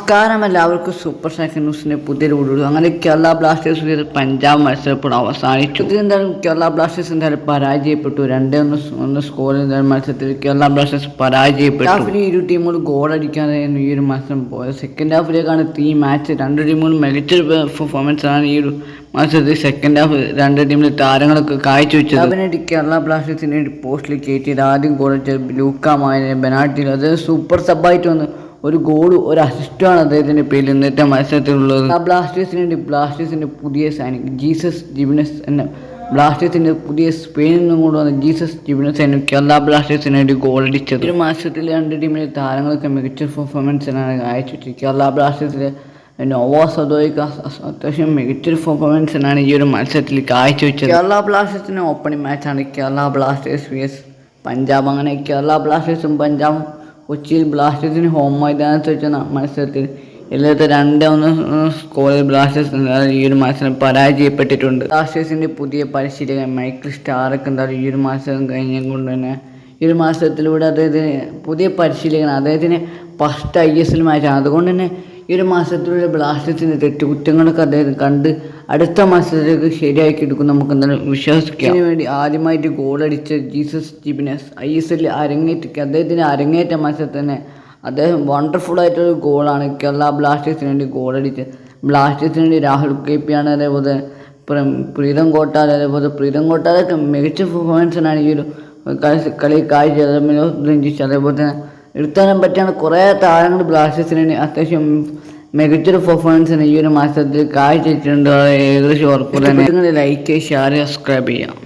നമസ്കാരം. എല്ലാവർക്കും super second ന്യൂസിന്റെ പുതിയൊരു വീഡിയോ. അങ്ങനെ കേരള ബ്ലാസ്റ്റേഴ്സ് പഞ്ചാബ് മത്സരപ്പോൾ അവസാനിച്ചു. ഇതെന്തായാലും കേരള ബ്ലാസ്റ്റേഴ്സ് എന്തായാലും പരാജയപ്പെട്ടു. രണ്ടേ ഒന്ന് ഒന്ന് സ്കോറിൽ എന്തായാലും മത്സരത്തിൽ കേരള ബ്ലാസ്റ്റേഴ്സ് പരാജയപ്പെട്ടു. ഹാഫിന് ഇരു ടീമുകൾ ഗോൾ അടിക്കാതെയായിരുന്നു ഈ ഒരു മത്സരം പോയത്. സെക്കൻഡ് ഹാഫിലേക്കാണ് ഈ മാച്ച് രണ്ട് ടീമുകളും മികച്ച പെർഫോമൻസ് ആണ് ഈ ഒരു മത്സരത്തിൽ സെക്കൻഡ് ഹാഫ് രണ്ട് ടീമിലെ താരങ്ങളൊക്കെ കാഴ്ചവെച്ചത്. അതിനായിട്ട് കേരള ബ്ലാസ്റ്റേഴ്സിന് പോസ്റ്റിൽ കയറ്റിയത്. ആദ്യം ഗോൾ അടിച്ചത് ലൂക്കാമായ മായനെ ബെനാട്ടിൽ അത് സൂപ്പർ സബായിട്ട് വന്ന് ഒരു ഗോൾ ഒരു അസിസ്റ്റുമാണ് അദ്ദേഹത്തിന്റെ പേരിൽ ഇന്നത്തെ മത്സരത്തിലുള്ളത്. ബ്ലാസ്റ്റേഴ്സിന് വേണ്ടി ബ്ലാസ്റ്റേഴ്സിന്റെ പുതിയ സൈനിക് ജീസസ് ജിബിനസ് എന്ന ബ്ലാസ്റ്റേഴ്സിന്റെ പുതിയ സ്പെയിനിൽ നിന്നും കൊണ്ട് വന്ന ജീസസ് ജിബിനസ് സൈനിക് കേരള ബ്ലാസ്റ്റേഴ്സിന് വേണ്ടി ഗോൾ അടിച്ചത്. ഒരു മത്സരത്തിൽ രണ്ട് ടീമിലെ താരങ്ങൾക്ക് മികച്ച പെർഫോമൻസിനാണ് അയച്ചിട്ട് കേരള ബ്ലാസ്റ്റേഴ്സിലെ നോവോ സദോയ്ക്ക് അത്യാവശ്യം മികച്ചൊരു പെർഫോമൻസിനാണ് ഈ ഒരു മത്സരത്തിൽ കാഴ്ചവെച്ചത്. കേരള ബ്ലാസ്റ്റേഴ്സിന്റെ opening മാച്ചാണ് Kerala Blasters V S Punjab. അങ്ങനെ കേരള ബ്ലാസ്റ്റേഴ്സും പഞ്ചാബും കൊച്ചിയിൽ ബ്ലാസ്റ്റേഴ്സിന് ഹോം മൈതാനത്ത് വെച്ച മത്സരത്തിൽ എല്ലാത്ത രണ്ട് ഒന്ന് സ്കോറിൽ ബ്ലാസ്റ്റേഴ്സ് ഈ ഒരു മത്സരം പരാജയപ്പെട്ടിട്ടുണ്ട്. ബ്ലാസ്റ്റേഴ്സിന്റെ പുതിയ പരിശീലകൻ മൈക്കിൾ സ്റ്റാറൊക്കെ എന്തായാലും ഈ ഒരു മത്സരം കഴിഞ്ഞ കൊണ്ട് തന്നെ ഈ ഒരു മത്സരത്തിലൂടെ അദ്ദേഹത്തിന് പുതിയ പരിശീലകൻ അദ്ദേഹത്തിന് ഫസ്റ്റ് ഐ എസ് എൽ മാച്ചാണ് അതുകൊണ്ട് തന്നെ ഈ ഒരു മാസത്തിലുള്ള ബ്ലാസ്റ്റേഴ്സിന്റെ തെറ്റുകുറ്റങ്ങളൊക്കെ അദ്ദേഹം കണ്ട് അടുത്ത മാസത്തിലേക്ക് ശരിയാക്കി എടുക്കും നമുക്ക് എന്തായാലും വിശ്വസിക്കാം വേണ്ടി ആദ്യമായിട്ട് ഗോളടിച്ച ജീസസ് ജിബിനസ് ഐ എസ് എല്ലിൽ അരങ്ങേറ്റ അദ്ദേഹത്തിന്റെ അരങ്ങേറ്റ മത്സരത്തിൽ തന്നെ അദ്ദേഹം വണ്ടർഫുൾ ആയിട്ടൊരു ഗോളാണ് കേരള ബ്ലാസ്റ്റേഴ്സിന് വേണ്ടി ഗോളടിച്ച് ബ്ലാസ്റ്റേഴ്സിന് വേണ്ടി രാഹുൽ കെ പി ആണ് അതേപോലെ പ്ര- പ്രീതം കോട്ടാൽ അതേപോലെ പ്രീതം കോട്ടാലൊക്കെ മികച്ച പെർഫോമൻസിനാണ് ഈ ഒരു കളി- കളി കാഴ്ച രഞ്ജിച്ച് അതേപോലെ തന്നെ എടുത്താനും പറ്റിയാണ്. കുറേ താരങ്ങൾ ബ്ലാസ്റ്റേഴ്സിന് അത്യാവശ്യം മികച്ചൊരു പെർഫോമൻസിന് ഈ ഒരു മാസത്തിൽ കാഴ്ച വെച്ചിട്ടുണ്ട് ഏകദേശം ഉറപ്പ് തന്നെ. ലൈക്ക് ഷെയർ സബ്സ്ക്രൈബ് ചെയ്യാം.